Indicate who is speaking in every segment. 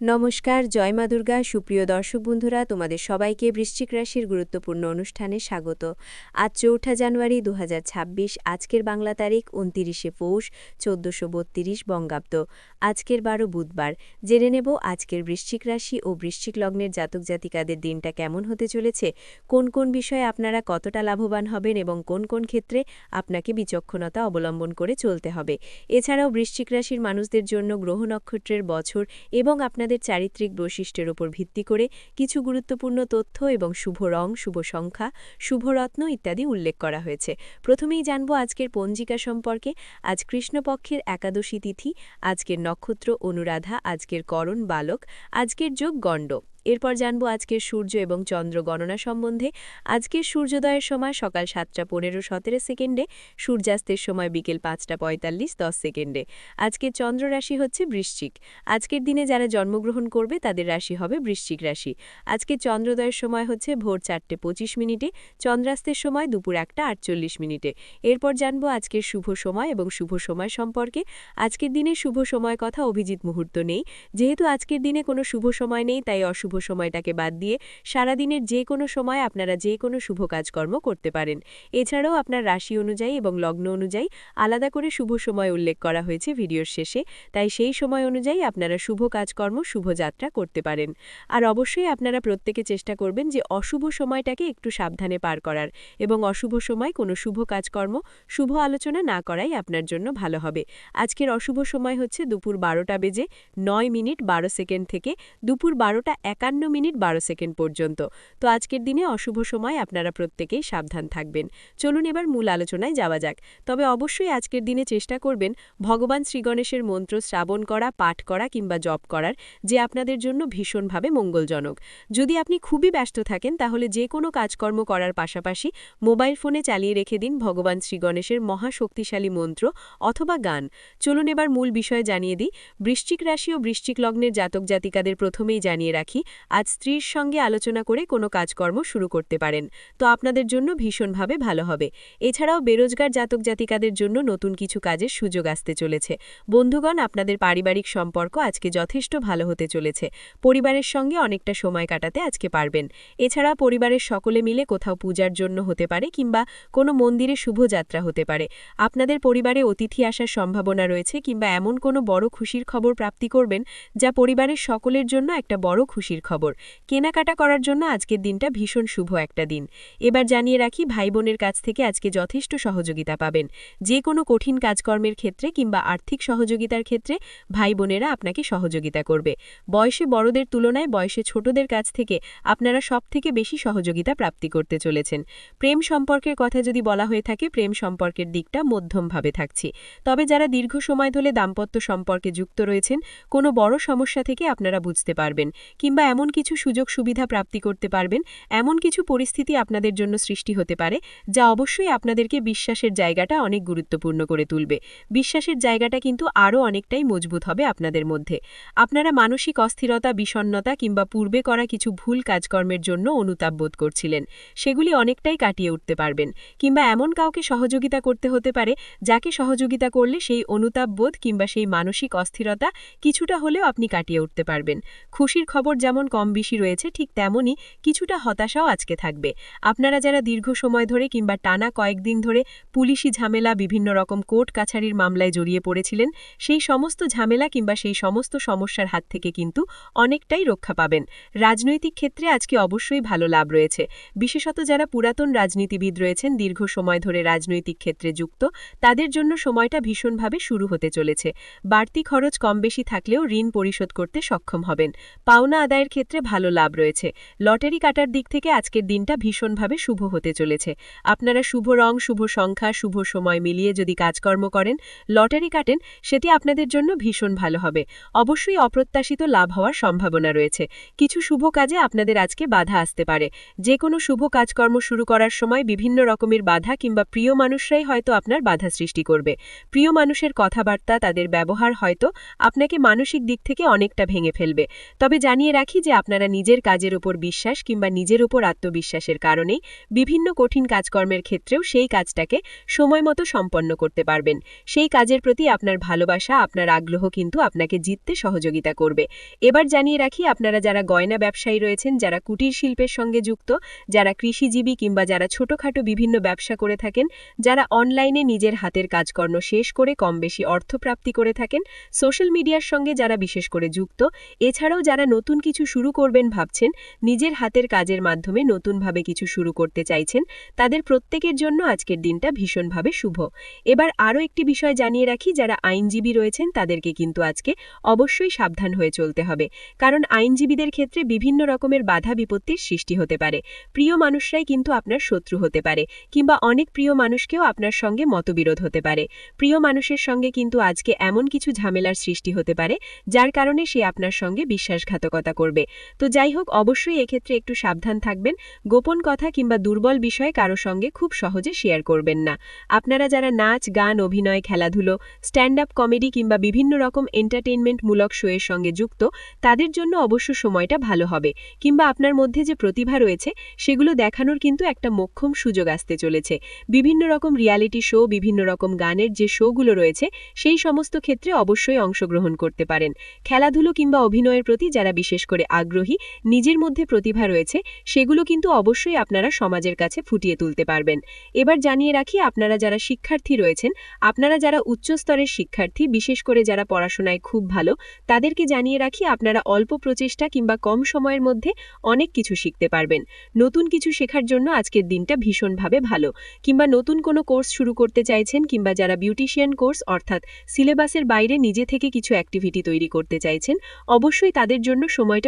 Speaker 1: নমস্কার, জয় মা দুর্গা। সুপ্রিয় দর্শক বন্ধুরা, তোমাদের সবাইকে বৃশ্চিক রাশির গুরুত্বপূর্ণ অনুষ্ঠানে স্বাগত। আজ চৌঠা জানুয়ারি দু হাজার ছাব্বিশ, আজকের বাংলা তারিখ উনতিরিশে পৌষ, চোদ্দশো বত্রিশ বঙ্গাব্দ। আজকের বারো বুধবার। জেনে নেব আজকের বৃশ্চিক রাশি ও বৃশ্চিক লগ্নের জাতক জাতিকাদের দিনটা কেমন হতে চলেছে, কোন কোন বিষয়ে আপনারা কতটা লাভবান হবেন এবং কোন কোন ক্ষেত্রে আপনাকে বিচক্ষণতা অবলম্বন করে চলতে হবে। এছাড়াও বৃশ্চিক রাশির মানুষদের জন্য গ্রহ নক্ষত্রের বছর এবং আপনার আপনাদের চারিত্রিক বৈশিষ্ট্যের ওপর ভিত্তি করে কিছু গুরুত্বপূর্ণ তথ্য এবং শুভ রং, শুভ সংখ্যা শুভরত্ন ইত্যাদি উল্লেখ করা হয়েছে। প্রথমেই জানব আজকের পঞ্জিকা সম্পর্কে। আজ কৃষ্ণপক্ষের একাদশী তিথি, আজকের নক্ষত্র অনুরাধা, আজকের করণ বালক, আজকের যোগ গণ্ড। এরপর জানব আজকের সূর্য এবং চন্দ্র গণনা সম্বন্ধে। আজকের সূর্যোদয়ের সময় সকাল সাতটা পনেরো সতেরো সেকেন্ডে, সূর্যাস্তের সময় বিকেল পাঁচটা পঁয়তাল্লিশ দশ সেকেন্ডে। আজকের চন্দ্র রাশি হচ্ছে বৃশ্চিক। আজকের দিনে যারা জন্মগ্রহণ করবে, তাদের রাশি হবে বৃশ্চিক রাশি। আজকে চন্দ্রোদয়ের সময় হচ্ছে ভোর চারটে পঁচিশ মিনিটে, চন্দ্রাস্তের সময় দুপুর একটা আটচল্লিশ মিনিটে। এরপর জানব আজকের শুভ সময় এবং শুভ সময় সম্পর্কে। আজকের দিনে শুভ সময় কথা অভিজিৎ মুহূর্ত নেই। যেহেতু আজকের দিনে কোনো শুভ সময় নেই, তাই অশুভ সময়টাকে বাদ দিয়ে সারাদিনের যে কোনো সময় আপনারা যে কোনো শুভ কাজকর্ম করতে পারেন। এছাড়াও আপনার রাশি অনুযায়ী এবং লগ্ন অনুযায়ী আলাদা করে শুভ সময় উল্লেখ করা হয়েছে ভিডিওর শেষে। তাই সেই সময় অনুযায়ী আপনারা শুভ কাজকর্ম শুভযাত্রা করতে পারেন। আর অবশ্যই আপনারা প্রত্যেকে চেষ্টা করবেন যে অশুভ সময়টাকে একটু সাবধানে পার করার এবং অশুভ সময় কোনো শুভ কাজকর্ম, শুভ আলোচনা না করাই আপনার জন্য ভালো হবে। আজকের অশুভ সময় হচ্ছে দুপুর বারোটা বেজে নয় মিনিট বারো সেকেন্ড থেকে দুপুর বারোটা একা একান্ন মিনিট বারো সেকেন্ড পর্যন্ত। তো আজকের দিনে অশুভ সময়, আপনারা প্রত্যেকেই সাবধান থাকবেন। চলুন এবার মূল আলোচনায় যাওয়া যাক। তবে অবশ্যই আজকের দিনে চেষ্টা করবেন ভগবান শ্রীগণেশের মন্ত্র শ্রাবণ করা, পাঠ করা কিংবা জপ করার, যে আপনাদের জন্য ভীষণভাবে মঙ্গলজনক। যদি আপনি খুবই ব্যস্ত থাকেন, তাহলে যে কোনো কাজকর্ম করার পাশাপাশি মোবাইল ফোনে চালিয়ে রেখে দিন ভগবান শ্রীগণেশের মহাশক্তিশালী মন্ত্র অথবা গান। চলুন এবার মূল বিষয় জানিয়ে দিই। বৃশ্চিক রাশি ও বৃশ্চিক লগ্নের জাতক জাতিকাদের প্রথমেই জানিয়ে রাখি আজ স্ত্রীর সঙ্গে আলোচনা করে কোনো কাজকর্ম শুরু করতে পারেন। তো আপনাদের জন্য ভীষণভাবে ভালো হবে। এছাড়াও বেরোজগার জাতক জাতিকাদের জন্য নতুন কিছু কাজের সুযোগ আসতে চলেছে। বন্ধুগণ, আপনাদের পারিবারিক সম্পর্ক আজকে যথেষ্ট ভালো হতে চলেছে। পরিবারের সঙ্গে অনেকটা সময় কাটাতে আজকে পারবেন। এছাড়া পরিবারের সকলে মিলে কোথাও পূজার জন্য হতে পারে কিংবা কোনো মন্দিরে শুভযাত্রা হতে পারে। আপনাদের পরিবারে অতিথি আসার সম্ভাবনা রয়েছে কিংবা এমন কোনো বড় খুশির খবর প্রাপ্তি করবেন যা পরিবারের সকলের জন্য একটা বড় খুশির খবর। কেনাকাটা করার জন্য আজকের দিনটা ভীষণ শুভ একটা দিন। এবার জানিয়ে রাখি ভাই বোনের কাছ থেকে আজকে যথেষ্ট সহযোগিতা পাবেন। যে কোনো কঠিন কাজকর্মের ক্ষেত্রে কিংবা আর্থিক সহযোগিতার ক্ষেত্রে ভাই বোনেরা আপনাকে সহযোগিতা করবে। বয়সে বড়দের তুলনায় বয়সে ছোটদের কাছ থেকে আপনারা সব থেকে বেশি সহযোগিতা প্রাপ্তি করতে চলেছেন। প্রেম সম্পর্কের কথা যদি বলা হয়ে থাকে, প্রেম সম্পর্কের দিকটা মধ্যমভাবে থাকছে। তবে যারা দীর্ঘ সময় ধরে দাম্পত্য সম্পর্কে যুক্ত রয়েছেন, কোনো বড় সমস্যা থেকে আপনারা বুঝতে পারবেন। কিংবা এমন কিছু সুযোগ সুবিধা প্রাপ্তি করতে পারবেন, এমন কিছু পরিস্থিতি আপনাদের জন্য সৃষ্টি হতে পারে, যা অবশ্যই আপনাদেরকে বিশ্বাসের জায়গাটা অনেক গুরুত্বপূর্ণ করে তুলবে। বিশ্বাসের জায়গাটা কিন্তু আরও অনেকটাই মজবুত হবে আপনাদের মধ্যে। আপনারা মানসিক অস্থিরতা বিষণ্নতা কিংবা পূর্বে করা কিছু ভুল কাজকর্মের জন্য অনুতাপ বোধ করছিলেন। সেগুলি অনেকটাই কাটিয়ে উঠতে পারবেন। কিংবা এমন কাউকে সহযোগিতা করতে হতে পারে, যাকে সহযোগিতা করলে সেই অনুতাপ বোধ কিংবা সেই মানসিক অস্থিরতা কিছুটা হলেও আপনি কাটিয়ে উঠতে পারবেন। খুশির খবর যেমন কম বেশি রয়েছে, ঠিক তেমনই কিছুটা হতাশাও আজকে থাকবে। আপনারা যারা দীর্ঘ সময় ধরে কিংবা টানা কয়েকদিন ধরে পুলিশি ঝামেলা, বিভিন্ন রকম কোর্ট কাছারির মামলায় জড়িয়ে পড়েছিলেন, সেই সমস্ত ঝামেলা কিংবা সেই সমস্ত সমস্যার হাত থেকে কিন্তু অনেকটাই রক্ষা পাবেন। রাজনৈতিক ক্ষেত্রে আজকে অবশ্যই ভালো লাভ রয়েছে। বিশেষত যারা পুরাতন রাজনীতিবিদ রয়েছেন, দীর্ঘ সময় ধরে রাজনৈতিক ক্ষেত্রে যুক্ত, তাদের জন্য সময়টা ভীষণভাবে শুরু হতে চলেছে। বাড়তি খরচ কম বেশি থাকলেও ঋণ পরিশোধ করতে সক্ষম হবেন। পাওনা আদায়ের ক্ষেত্রে ভালো লাভ রয়েছে। লটারি কাটার দিক থেকে আজকের দিনটা ভীষণভাবে শুভ হতে চলেছে। আপনারা শুভ রং, শুভ সংখ্যা, শুভ সময় মিলিয়ে যদি কাজকর্ম করেন, লটারি কাটেন, সেটি আপনাদের জন্য ভীষণ ভালো হবে। অবশ্যই অপ্রত্যাশিত লাভ হওয়ার সম্ভাবনা রয়েছে। কিছু শুভ কাজে আপনাদের আজকে বাধা আসতে পারে। যে কোনো শুভ কাজকর্ম শুরু করার সময় বিভিন্ন রকমের বাধা কিংবা প্রিয় মানুষরাই হয়তো আপনার বাধা সৃষ্টি করবে। প্রিয় মানুষের কথাবার্তা, তাদের ব্যবহার হয়তো আপনাকে মানসিক দিক থেকে অনেকটা ভেঙে ফেলবে। তবে জানিয়ে রাখি
Speaker 2: রাখি যে আপনারা নিজের কাজের ওপর বিশ্বাস কিংবা নিজের ওপর আত্মবিশ্বাসের কারণে বিভিন্ন কঠিন কাজকর্মের ক্ষেত্রেও সেই কাজটাকে সময়মতো সম্পন্ন করতে পারবেন। সেই কাজের প্রতি আপনার ভালোবাসা, আপনার আগ্রহ কিন্তু আপনাকে জিততে সহযোগিতা করবে। এবার জানিয়ে রাখি, আপনারা যারা গয়না ব্যবসায়ী রয়েছেন, যারা কুটির শিল্পের সঙ্গে যুক্ত, যারা কৃষিজীবী কিংবা যারা ছোটখাটো বিভিন্ন ব্যবসা করে থাকেন, যারা অনলাইনে নিজের হাতের কাজকর্ম শেষ করে কম বেশি অর্থপ্রাপ্তি করে থাকেন, সোশ্যাল মিডিয়ার সঙ্গে যারা বিশেষ করে যুক্ত, এছাড়াও যারা নতুন কিছু শুরু করবেন ভাবছেন, নিজের হাতের কাজের মাধ্যমে নতুনভাবে কিছু শুরু করতে চাইছেন, তাদের প্রত্যেকের জন্য আজকের দিনটা ভীষণভাবে শুভ। এবার আরও একটি বিষয় জানিয়ে রাখি, যারা আইনজীবী রয়েছেন তাদেরকে কিন্তু আজকে অবশ্যই সাবধান হয়ে চলতে হবে। কারণ আইনজীবীদের ক্ষেত্রে বিভিন্ন রকমের বাধা বিপত্তির সৃষ্টি হতে পারে। প্রিয় মানুষরাই কিন্তু আপনার শত্রু হতে পারে, কিংবা অনেক প্রিয় মানুষকেও আপনার সঙ্গে মতবিরোধ হতে পারে। প্রিয় মানুষের সঙ্গে কিন্তু আজকে এমন কিছু ঝামেলার সৃষ্টি হতে পারে, যার কারণে সে আপনার সঙ্গে বিশ্বাসঘাতকতা করবে। তো যাই হোক, অবশ্যই এক্ষেত্রে একটু সাবধান থাকবেন। গোপন কথা কিংবা দুর্বল বিষয় কারও সঙ্গে খুব সহজে শেয়ার করবেন না। আপনারা যারা নাচ, গান, অভিনয়, খেলাধুলো স্ট্যান্ড আপ কমেডি কিংবা বিভিন্ন রকম এন্টারটেইনমেন্টমূলক শোয়ের সঙ্গে যুক্ত, তাদের জন্য অবশ্য সময়টা ভালো হবে। কিংবা আপনার মধ্যে যে প্রতিভা রয়েছে, সেগুলো দেখানোর কিন্তু একটা মোক্ষম সুযোগ আসতে চলেছে। বিভিন্ন রকম রিয়ালিটি শো বিভিন্ন রকম গানের যে শোগুলো রয়েছে, সেই সমস্ত ক্ষেত্রে অবশ্যই অংশগ্রহণ করতে পারেন। খেলাধুলো কিংবা অভিনয়ের প্রতি যারা বিশেষ করে আগ্রহী, নিজের মধ্যে প্রতিভা রয়েছে, সেগুলো কিন্তু অবশ্যই আপনারা সমাজের কাছে ফুটিয়ে তুলতে পারবেন। এবার জানিয়ে রাখি, আপনারা যারা শিক্ষার্থী রয়েছেন, আপনারা যারা উচ্চস্তরের শিক্ষার্থী, বিশেষ করে যারা পড়াশোনায় খুব ভালো, তাদেরকে জানিয়ে রাখি, আপনারা অল্প প্রচেষ্টা কিংবা কম সময়ের মধ্যে অনেক কিছু শিখতে পারবেন। নতুন কিছু শেখার জন্য আজকের দিনটা ভীষণভাবে ভালো। কিংবা নতুন কোনো কোর্স শুরু করতে চাইছেন কিংবা যারা বিউটিশিয়ান কোর্স, অর্থাৎ সিলেবাসের বাইরে নিজে থেকে কিছু অ্যাক্টিভিটি তৈরি করতে চাইছেন, অবশ্যই তাদের জন্য সময়টা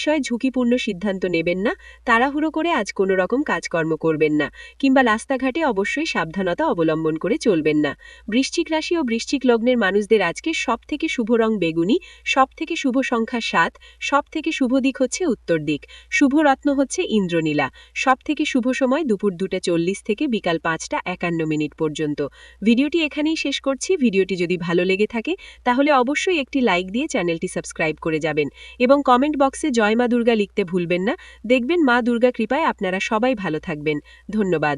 Speaker 2: ঝুঁকিপূর্ণ সিদ্ধান্ত নেবেন না, তাড়াহুড়ো করে আজ কোনো রকম কাজকর্ম করবেন না, কিংবা রাস্তাঘাটে অবশ্যই সাবধানতা অবলম্বন করে চলবেন না। বৃশ্চিক রাশি ও বৃশ্চিক লগ্নের মানুষদের আজকে সব থেকে শুভ রং বেগুনি সব থেকে শুভ সংখ্যা সাত সব থেকে শুভ দিক হচ্ছে উত্তর দিক, শুভ রত্ন হচ্ছে ইন্দ্রনীলা সব থেকে শুভ সময় দুপুর দুটা চল্লিশ থেকে বিকাল পাঁচটা একান্ন মিনিট পর্যন্ত। ভিডিওটি এখানেই শেষ করছি, ভিডিওটি যদি ভালো লেগে থাকে, তাহলে অবশ্যই একটি লাইক দিয়ে চ্যানেলটি সাবস্ক্রাইব করে যাবেন, এবং কমেন্ট বক্সে জয় মা দুর্গা লিখতে ভুলবেন না। দেখবেন মা দুর্গা কৃপায় আপনারা সবাই ভালো থাকবেন। ধন্যবাদ।